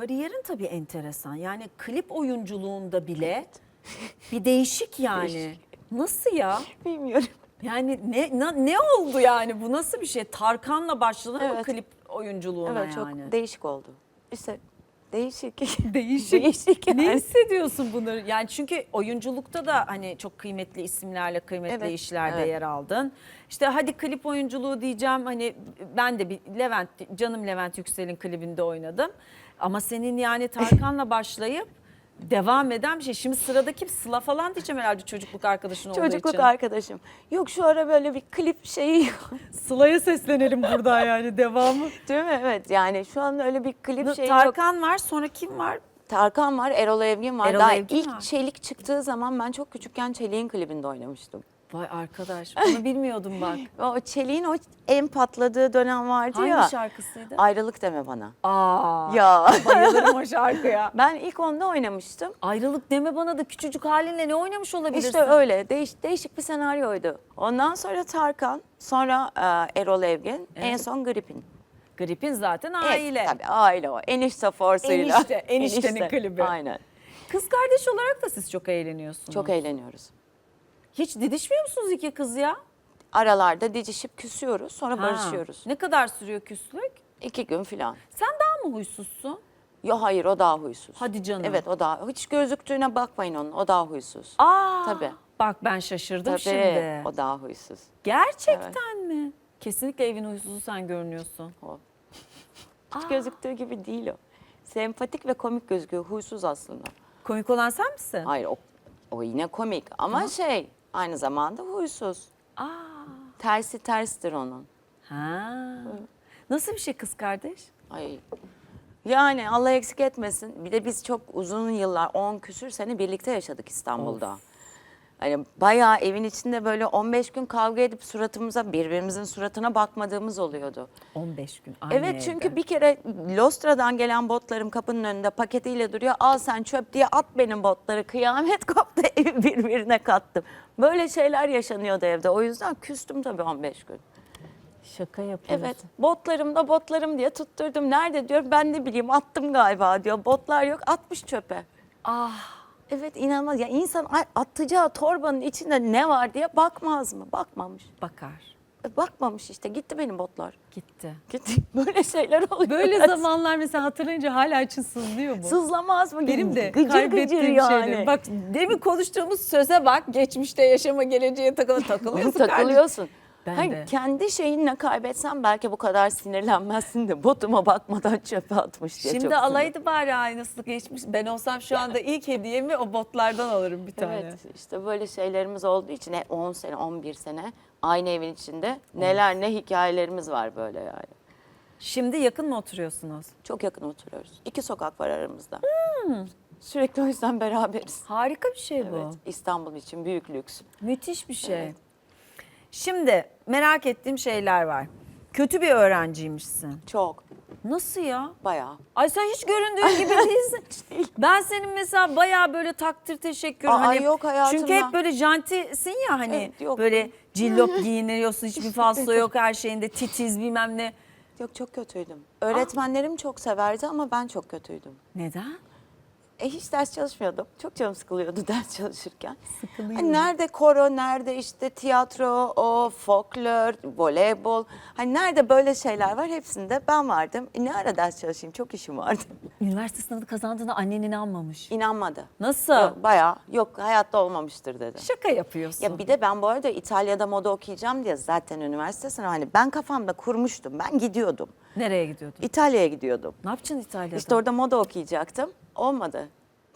kariyerin tabii enteresan. Yani klip oyunculuğunda bile bir değişik yani. Nasıl ya? Bilmiyorum. Yani ne, na- ne oldu yani bu nasıl bir şey? Tarkan'la başladı mı Evet. klip oyunculuğuna Evet çok yani? değişik oldu. İşte değişik. Değişik. Değişik Ne yani. hissediyorsun bunları? Yani çünkü oyunculukta da hani çok kıymetli isimlerle kıymetli Evet, işlerde evet. yer aldın. İşte hadi klip oyunculuğu diyeceğim hani ben de bir Levent canım Levent Yüksel'in klibinde oynadım. Ama senin yani Tarkan'la başlayıp devam eden bir şey. Şimdi sırada kim? Sıla falan diyeceğim herhalde çocukluk arkadaşın olduğu Çocukluk için. arkadaşım. Yok şu ara böyle bir klip şeyi yok. Sıla'ya seslenelim burada yani devamı. Değil mi? Evet yani şu an öyle bir klip şeyi yok. Tarkan var sonra kim var? Tarkan var, Erol Evgin var. Erol Daha Evgin ilk var. Çelik çıktığı zaman ben çok küçükken Çelik'in klibinde oynamıştım. Vay arkadaş bunu bilmiyordum bak. O Çelik'in o en patladığı dönem vardı Hangi ya. şarkısıydı? Ayrılık deme bana. Aa. Ya. Bayılırım o şarkıya. Ben ilk onda oynamıştım. Ayrılık deme bana da küçücük halinle ne oynamış olabilirsin? İşte öyle değiş, değişik bir senaryoydu. Ondan sonra Tarkan, sonra e, Erol Evgin, en son Gripin. Gripin zaten Evet, aile. tabii aile o. Enişte forsuyla. Enişte, eniştenin klibi. Aynen. Kız kardeş olarak da siz çok eğleniyorsunuz. Çok eğleniyoruz. Hiç didişmiyor musunuz iki kız ya? Aralarda didişip küsüyoruz sonra Ha. barışıyoruz. Ne kadar sürüyor küslük? İki gün filan. Sen daha mı huysuzsun? Yo hayır o daha huysuz. Hadi canım. Evet o daha. Hiç gözüktüğüne bakmayın onun. O daha huysuz. Aa. Tabii. Bak ben şaşırdım Tabii şimdi. o daha huysuz. Gerçekten mi? Kesinlikle evin huysuzu sen görünüyorsun. O. Hiç gözüktüğü gibi değil o. Sempatik ve komik gözüküyor. Huysuz aslında. Komik olan sen misin? Hayır o, o yine komik ama şey aynı zamanda huysuz. Aa. Tersi terstir onun. Ha. Nasıl bir şey kız kardeş? Ay. Yani Allah eksik etmesin. Bir de biz çok uzun yıllar, 10 küsür sene birlikte yaşadık İstanbul'da. Hani bayağı evin içinde böyle 15 gün kavga edip suratımıza, birbirimizin suratına bakmadığımız oluyordu. 15 gün. Aynı Evet evde. çünkü bir kere Lostra'dan gelen botlarım kapının önünde paketiyle duruyor. Al sen çöp diye at benim botları. Kıyamet koptu evi birbirine kattım. Böyle şeyler yaşanıyordu evde. O yüzden küstüm tabii 15 gün. Şaka yapıyorsun. Evet botlarım da botlarım diye tutturdum. Nerede diyor ben ne bileyim attım galiba diyor. Botlar yok atmış çöpe. Ah. Evet inanılmaz. Ya insan atacağı torbanın içinde ne var diye bakmaz mı? Bakmamış. Bakar. E, bakmamış işte gitti benim botlar. Gitti. Gitti. Böyle şeyler oluyor. Böyle zamanlar mesela hatırlayınca hala için sızlıyor bu. Sızlamaz mı? Benim de gıcır kaybettiğim gıcır yani. şeyler. Bak demin konuştuğumuz söze bak. Geçmişte yaşama geleceğe takılı takılıyorsun. kardeşim. takılıyorsun. Ben Hayır, de. Kendi şeyinle kaybetsen belki bu kadar sinirlenmezsin de botuma bakmadan çöpe atmış diye çok Şimdi sinir- alaydı bari aynısı geçmiş. Ben olsam şu anda ilk hediyemi o botlardan alırım bir tane. Evet işte böyle şeylerimiz olduğu için hep 10 sene 11 sene aynı evin içinde neler ne hikayelerimiz var böyle yani. Şimdi yakın mı oturuyorsunuz? Çok yakın oturuyoruz. İki sokak var aramızda. Hmm. Sürekli o yüzden beraberiz. Harika bir şey bu. Evet, İstanbul için büyük lüks. Müthiş bir şey. Şimdi merak ettiğim şeyler var. Kötü bir öğrenciymişsin. Çok, Nasıl ya? bayağı. Ay sen hiç göründüğün gibi değilsin. Ben senin mesela bayağı böyle takdir teşekkür Aa, hani yok hayatımda. çünkü hep böyle jantisin ya hani Evet, yok. böyle cillop giyiniyorsun hiçbir faslı yok her şeyinde titiz bilmem ne. Yok çok kötüydüm. Öğretmenlerim çok severdi ama ben çok kötüydüm. Neden? E hiç ders çalışmıyordum. Çok canım sıkılıyordu ders çalışırken. Sıkılıyor. Hani nerede koro, nerede işte tiyatro, o folklor, voleybol. Hani nerede böyle şeyler var hepsinde ben vardım. E ne ara ders çalışayım? Çok işim vardı. Üniversite sınavı kazandığına annen inanmamış. İnanmadı. Nasıl? Yok, bayağı yok hayatta olmamıştır dedi. Şaka yapıyorsun. Ya bir de ben bu arada İtalya'da moda okuyacağım diye zaten üniversite sınavı hani ben kafamda kurmuştum. Ben gidiyordum. Nereye gidiyordun? İtalya'ya gidiyordum. ne yapacaksın İtalya'da? İşte orada moda okuyacaktım. Olmadı.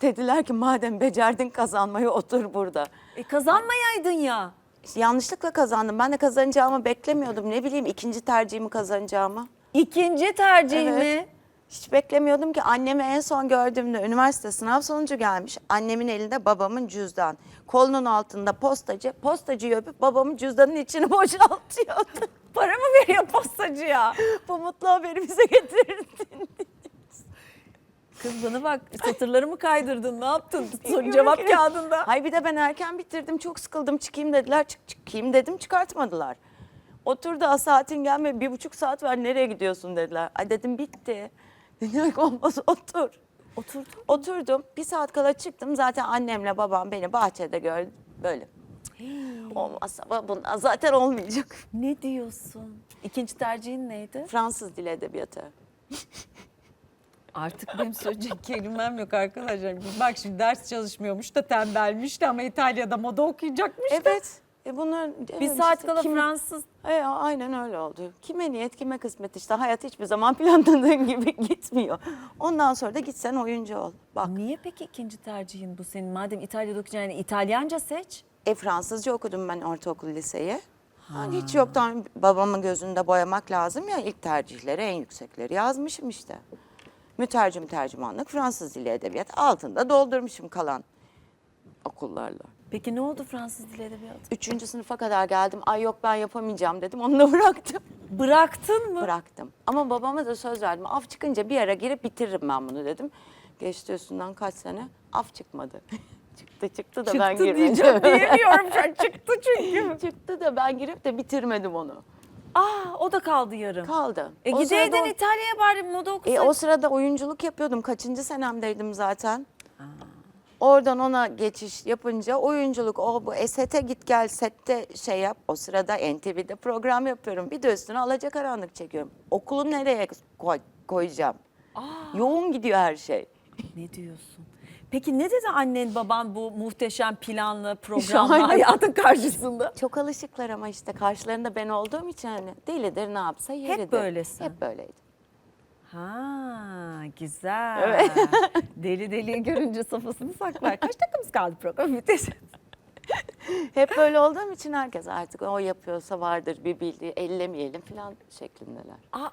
Dediler ki madem becerdin kazanmayı otur burada. E, kazanmayaydın ya. Yanlışlıkla kazandım. Ben de kazanacağımı beklemiyordum. Ne bileyim ikinci tercihimi kazanacağımı. İkinci tercih Evet. mi? Hiç beklemiyordum ki annemi en son gördüğümde üniversite sınav sonucu gelmiş. Annemin elinde babamın cüzdan. Kolunun altında postacı. Postacıyı öpüp babamın cüzdanın içini boşaltıyordu. Para mı veriyor postacıya? Bu mutlu haberi bize getirdin. Kız bana bak satırları mı kaydırdın ne yaptın? Bilmiyorum Cevap ki. kağıdında. Hay bir de ben erken bitirdim çok sıkıldım çıkayım dediler. Çık çıkayım dedim çıkartmadılar. Otur daha saatin gelme bir buçuk saat var nereye gidiyorsun dediler. Ay dedim bitti. Yok olmaz otur. Oturdun. Oturdum. Bir saat kala çıktım. Zaten annemle babam beni bahçede gördü. Böyle. Olmazsa bu- bundan zaten olmayacak. Ne diyorsun? İkinci tercihin neydi? Fransız dili edebiyatı. Artık benim söyleyecek kelimem yok arkadaşlar. Bak şimdi ders çalışmıyormuş da tembelmiş de ama İtalya'da moda okuyacakmış da. Evet. E bunlar Bir saat işte kala kim- Fransız. E, aynen öyle oldu. Kime niyet kime kısmet işte. Hayat hiçbir zaman planladığın gibi gitmiyor. Ondan sonra da gitsen oyuncu ol. Bak Niye peki ikinci tercihin bu senin? Madem İtalya'da okuyacaksın yani İtalyanca seç. e, Fransızca okudum ben ortaokul liseyi. Hani hiç yoktan babamın gözünde boyamak lazım ya ilk tercihleri en yüksekleri yazmışım işte. Mütercim tercümanlık Fransız dili edebiyat altında doldurmuşum kalan okullarla. Peki ne oldu Fransız dili edebiyatı? Üçüncü sınıfa kadar geldim. Ay yok ben yapamayacağım dedim. Onu da bıraktım. Bıraktın mı? Bıraktım. Ama babama da söz verdim. Af çıkınca bir ara girip bitiririm ben bunu dedim. Geçti üstünden kaç sene. Af çıkmadı. çıktı çıktı da ben Çıktı girmedim. diyeceğim diyemiyorum şu an çıktı çünkü. çıktı da ben girip de bitirmedim onu. Aa o da kaldı yarım. Kaldı. E O gideydin sırada- İtalya'ya bari moda E, okusaydın. o sırada oyunculuk yapıyordum. Kaçıncı senemdeydim zaten. Oradan ona geçiş yapınca oyunculuk o bu esete git gel sette şey yap. O sırada NTV'de program yapıyorum. Bir de üstüne alacakaranlık çekiyorum. Okulu nereye koy- koyacağım? Yoğun gidiyor her şey. Ne diyorsun? Peki ne dedi annen baban bu muhteşem planlı programlı Şahane. hayatın karşısında? Çok alışıklar ama işte karşılarında ben olduğum için hani delidir ne yapsa yeridir. böylesin. Hep böyleydi. Ha güzel. Deli deliyi görünce safhasını saklar. Kaç dakikamız kaldı program bitecek? Hep böyle olduğum için herkes artık o yapıyorsa vardır bir bildiği ellemeyelim falan şeklindeler. Aa